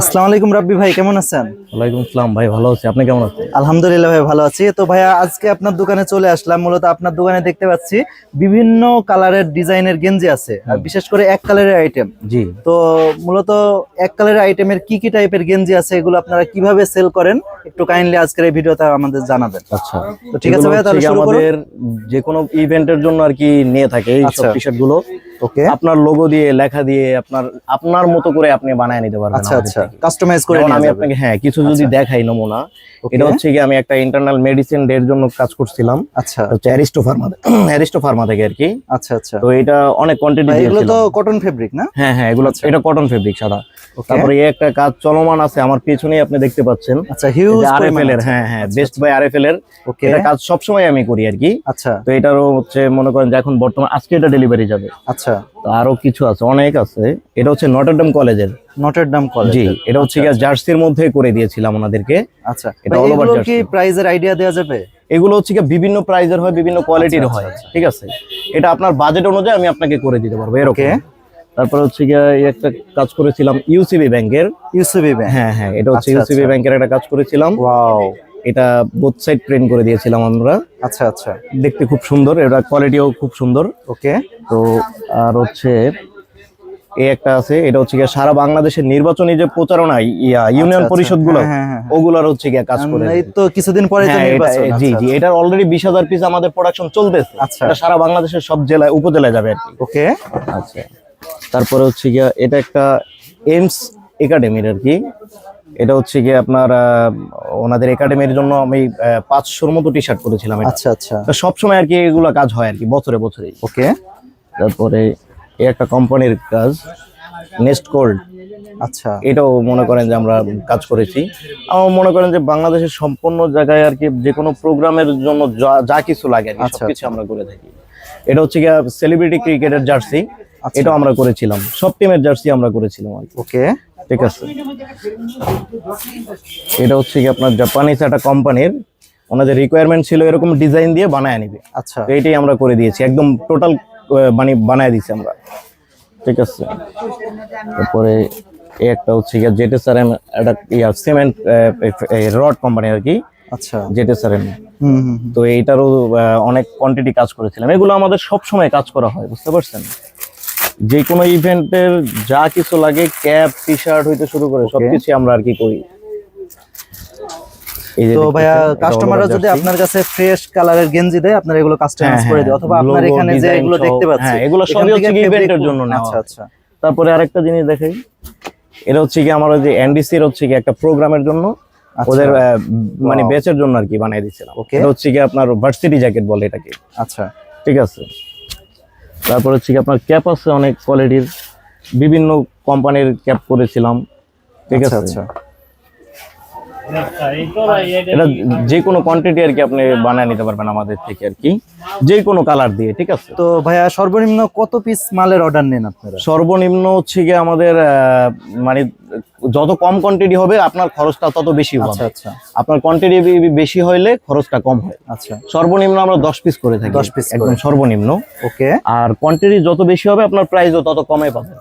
আসসালামু আলাইকুম রাব্বি ভাই কেমন আছেন? ওয়ালাইকুম আসসালাম ভাই ভালো আছি। আপনি কেমন আছেন? আলহামদুলিল্লাহ ভাই ভালো আছি। তো ভাইয়া আজকে আপনার দোকানে চলে আসলাম। মূলত আপনার দোকানে দেখতে পাচ্ছি বিভিন্ন কালারের ডিজাইনের গেঞ্জি আছে। আর বিশেষ করে এক কালারের আইটেম জি। তো মূলত এক কালারের আইটেমের কি কি টাইপের গেঞ্জি আছে এগুলো আপনারা কীভাবে সেল করেন? একটু কাইন্ডলি আজকের এই ভিডিওতে আমাদের জানাবেন। আচ্ছা। তো ঠিক আছে ভাইয়া, তাহলে শুরু করুন। আমাদের যে কোনো ইভেন্টের জন্য আর কি নিয়ে থাকে এই সব আচ্ছা। টি শার্টগুলো। ওকে। আপনার লোগো দিয়ে লেখা দিয়ে আপনার আপনার মতো করে আপনি বানায় নিতে পারবেন আচ্ছা আচ্ছা। কাস্টমাইজ করে আমি আপনাকে হ্যাঁ কিছু যদি দেখাই নমুনা এটা হচ্ছে কি আমি একটা ইন্টারনাল মেডিসিন ডের জন্য কাজ করছিলাম। আচ্ছা। হচ্ছে অ্যারিস্টো ফার্মা অ্যারিস্টো ফার্মা থেকে আর কি। আচ্ছা আচ্ছা। তো এটা অনেক কোয়ান্টিটি এগুলো তো কটন ফেব্রিক না? হ্যাঁ হ্যাঁ এগুলো এটা কটন ফেব্রিক সাদা। তারপরে এই একটা কাজ চলমান আছে আমার পেছনেই আপনি দেখতে পাচ্ছেন। আচ্ছা হিউজ আরএফএল এর হ্যাঁ হ্যাঁ বেস্ট বাই আরএফএল এর। ওকে। এটা কাজ সবসময় আমি করি আর কি। আচ্ছা। তো এটারও হচ্ছে মনে করেন যে এখন বর্তমান আজকে এটা ডেলিভারি যাবে। আচ্ছা। তো আরও কিছু আছে অনেক আছে। এটা হচ্ছে নটরডেম কলেজের নটের ডাম কলেজ জি এটা হচ্ছে গিয়ে জার্সির মধ্যে করে দিয়েছিলাম ওনাদেরকে। আচ্ছা এটা all over এগুলোর কি প্রাইজের আইডিয়া দেওয়া যাবে? এগুলো হচ্ছে গিয়ে বিভিন্ন প্রাইজের হয় বিভিন্ন কোয়ালিটির হয়। ঠিক আছে? এটা আপনার বাজেট অনুযায়ী আমি আপনাকে করে দিতে পারব এরকম. তারপরে হচ্ছে গিয়ে একটা কাজ করেছিলাম ইউসিবি ব্যাংকের ইউসিবি ব্যাংক হ্যাঁ হ্যাঁ এটা হচ্ছে আচ্ছা, ইউসিবি আচ্ছা। ব্যাংকের একটা কাজ করেছিলাম। ওয়াও এটা বোথ সাইড প্রিন্ট করে দিয়েছিলাম আমরা। আচ্ছা আচ্ছা। দেখতে খুব সুন্দর এটা কোয়ালিটিও খুব সুন্দর। ওকে। তো আর হচ্ছে এই একটা আছে এটা হচ্ছে গিয়ে সারা বাংলাদেশের নির্বাচনী যে প্রচারণা ইয়া ইউনিয়ন আচ্ছা, পরিষদগুলো হ্যাঁ, হ্যাঁ, হ্যাঁ। হচ্ছে গিয়ে কাজ করে। এই তো কিছুদিন পরে তো নির্বাচন। জি আচ্ছা, জি এটার অলরেডি বিশ হাজার পিস আমাদের প্রোডাকশন চলতেছে। আচ্ছা। এটা সারা বাংলাদেশের সব জেলায় উপজেলায় যাবে আর কি। ওকে। আচ্ছা। তারপরে হচ্ছে গিয়ে এটা একটা এমস একাডেমির আর কি। এটা হচ্ছে গিয়ে আপনার ওনাদের একাডেমির জন্য আমি পাঁচশোর মতো টি শার্ট করেছিলাম আচ্ছা আচ্ছা। সবসময় আর কি এগুলো কাজ হয় আর কি বছরে বছরে ওকে। তারপরে এই একটা কোম্পানির কাজ নেস্ট কোল্ড আচ্ছা। এটাও মনে করেন যে আমরা কাজ করেছি। আমার মনে করেন যে বাংলাদেশের সম্পূর্ণ জায়গায় আর কি যে কোনো প্রোগ্রামের জন্য যা- যা কিছু লাগে আর কি আচ্ছা, সবকিছু আমরা করে থাকি। এটা হচ্ছে গিয়ে সেলিব্রিটি ক্রিকেটের জার্সি আচ্ছা। এটাও আমরা করেছিলাম। সব টিমের জার্সি আমরা করেছিলাম কি। ওকে। ঠিক আছে। এটা হচ্ছে কি আপনার জাপানিজ একটা কোম্পানির ওনাদের রিকোয়ারমেন্ট ছিল এরকম ডিজাইন দিয়ে বানায় নিবে আচ্ছা। এইটাই আমরা করে দিয়েছি একদম টোটাল মানে বানায় দিয়েছি আমরা। ঠিক আছে। তারপরে এই একটা হচ্ছে গিয়ে জেটে স্যার একটা ইয়া সিমেন্ট রড কোম্পানি আর কি। আচ্ছা। জেটে স্যার হুম হুম হুম। তো এইটারও অনেক কোয়ান্টিটি কাজ করেছিলাম। এগুলো আমাদের সব সময় কাজ করা হয় বুঝতে পারছেন? যে কোনো ইভেন্টের যা কিছু লাগে ক্যাপ টি শার্ট হইতে শুরু করে সবকিছু আমরা আর কি করি। তো ভাইয়া কাস্টমাররা যদি আপনার কাছে ফ্রেশ কালারের গেঞ্জি দেয় আপনারা এগুলো কাস্টমাইজ হ্যাঁ, করে হ্যাঁ, অথবা আপনার এখানে যে এগুলো দেখতে পাচ্ছি হ্যাঁ, এগুলো সবই হচ্ছে জন্য আচ্ছা আচ্ছা। তারপরে আরেকটা জিনিস দেখাই। এটা হচ্ছে কি আমার ওই যে এনডিসির হচ্ছে কি একটা প্রোগ্রামের জন্য আচ্ছা। ওদের মানে. বেচের জন্য আর কি বানিয়ে দিয়েছিলাম. এটা হচ্ছে কি আপনার ভার্সিটি জ্যাকেট বলে এটাকে। আচ্ছা। ঠিক আছে? তারপর হচ্ছে কি আপনার ক্যাপ আছে অনেক কোয়ালিটির বিভিন্ন কোম্পানির ক্যাপ করেছিলাম। ঠিক আচ্ছা আছে? আচ্ছা। এটা যে কোনো কোয়ান্টিটি আর কি আপনি বানিয়ে নিতে পারবেন আমাদের থেকে আর কি। যে কোনো কালার দিয়ে ঠিক আছে? তো ভাইয়া সর্বনিম্ন কত পিস মালের অর্ডার নেন আপনারা? সর্বনিম্ন হচ্ছে গিয়ে আমাদের মানে যত কম কোয়ান্টিটি হবে আপনার খরচটা তত বেশি আচ্ছা হবে। আচ্ছা আপনার কোয়ান্টিটি বেশি হইলে খরচটা কম হয়। আচ্ছা। সর্বনিম্ন আমরা দশ পিস করে থাকি। 10 পিস একদম সর্বনিম্ন। ওকে। আর কোয়ান্টিটি যত বেশি হবে আপনার প্রাইসও তত কমে পাবেন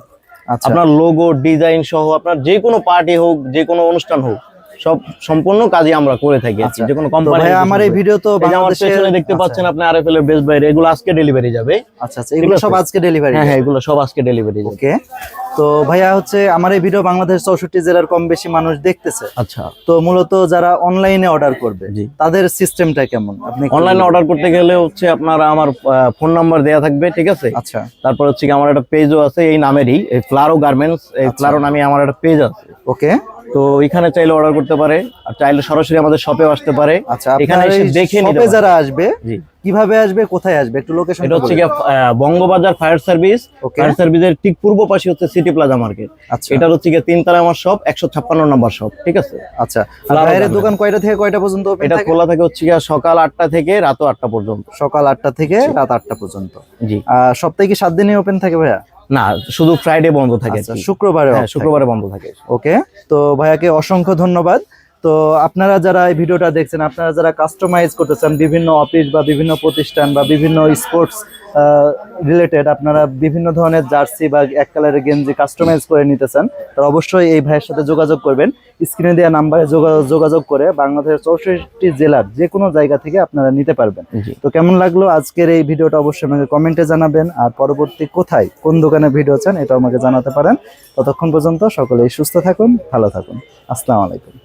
আচ্ছা। আপনার লোগো ডিজাইন সহ আপনার যে কোনো পার্টি হোক যে কোনো অনুষ্ঠান হোক সব সম্পূর্ণ কাজই আমরা করে থাকি। আচ্ছা। যে কোনো কোম্পানি ভাইয়া আমার এই ভিডিও তো পেছনে দেখতে আচ্ছা, পাচ্ছেন আপনি আরএফএল এর বেস্ট বাইরে এগুলো আজকে ডেলিভারি যাবে। আচ্ছা আচ্ছা এগুলো সব আজকে ডেলিভারি হ্যাঁ হ্যাঁ এগুলো সব আজকে ডেলিভারি ওকে। তো ভাইয়া হচ্ছে আমার এই ভিডিও বাংলাদেশ চৌষট্টি জেলার কম বেশি মানুষ দেখতেছে। আচ্ছা। তো মূলত যারা অনলাইনে অর্ডার করবে। তাদের সিস্টেমটা কেমন? আপনি অনলাইনে অর্ডার করতে গেলে হচ্ছে আপনার আমার ফোন নাম্বার দেওয়া থাকবে ঠিক আছে? আচ্ছা। তারপর হচ্ছে কি আমার একটা পেজও আছে এই নামেরই এই ফ্লারো গার্মেন্টস এই আচ্ছা। ফ্লারো নামে আমার একটা পেজ আছে। ওকে তো এখানে চাইলে অর্ডার করতে পারে আর চাইলে সরাসরি আমাদের শপেও আসতে পারে। আচ্ছা এখানে এসে দেখে নিতে। যারা আসবে কীভাবে আসবে কোথায় আসবে একটু লোকেশন এটা হচ্ছে বঙ্গবাজার ফায়ার সার্ভিস. ফায়ার সার্ভিসের ঠিক পূর্ব পাশে হচ্ছে সিটি প্লাজা মার্কেট আচ্ছা। এটার হচ্ছে গিয়ে তিনতলা আমার শপ একশো ছাপ্পান্ন নম্বর শপ ঠিক আছে? আচ্ছা। আর বাইরের দোকান কয়টা থেকে কয়টা পর্যন্ত এটা খোলা থাকে হচ্ছে গিয়ে সকাল আটটা থেকে রাত আটটা পর্যন্ত। সকাল আটটা থেকে রাত আটটা পর্যন্ত। জি। সপ্তাহে কি সাত দিনই ওপেন থাকে ভাইয়া? না শুধু ফ্রাইডে বন্ধ থাকে আচ্ছা শুক্রবারে হ্যাঁ শুক্রবারে বন্ধ থাকে। ওকে তো ভাইয়াকে অসংখ্য ধন্যবাদ। তো আপনারা যারা এই ভিডিওটা দেখছেন আপনারা যারা কাস্টমাইজ করতে চান বিভিন্ন অফিস বা বিভিন্ন প্রতিষ্ঠান বা বিভিন্ন স্পোর্টস রিলেটেড আপনারা বিভিন্ন ধরনের জার্সি বা এক কালারের গেঞ্জি কাস্টমাইজ করে নিতে চান তাহলে অবশ্যই এই ভাইয়ের সাথে যোগাযোগ করবেন। স্ক্রিনে দেওয়া নাম্বারে যোগাযোগ করে বাংলাদেশের চৌষট্টি জেলার যে কোনো জায়গা থেকে আপনারা নিতে পারবেন। তো কেমন লাগল? আজকের এই ভিডিওটা অবশ্যই আমাকে কমেন্টে জানাবেন। আর পরবর্তী কোথায় কোন দোকানে ভিডিও চান এটা আমাকে জানাতে পারেন। ততক্ষণ পর্যন্ত সকলেই সুস্থ থাকুন ভালো থাকুন। আসসালামু আলাইকুম।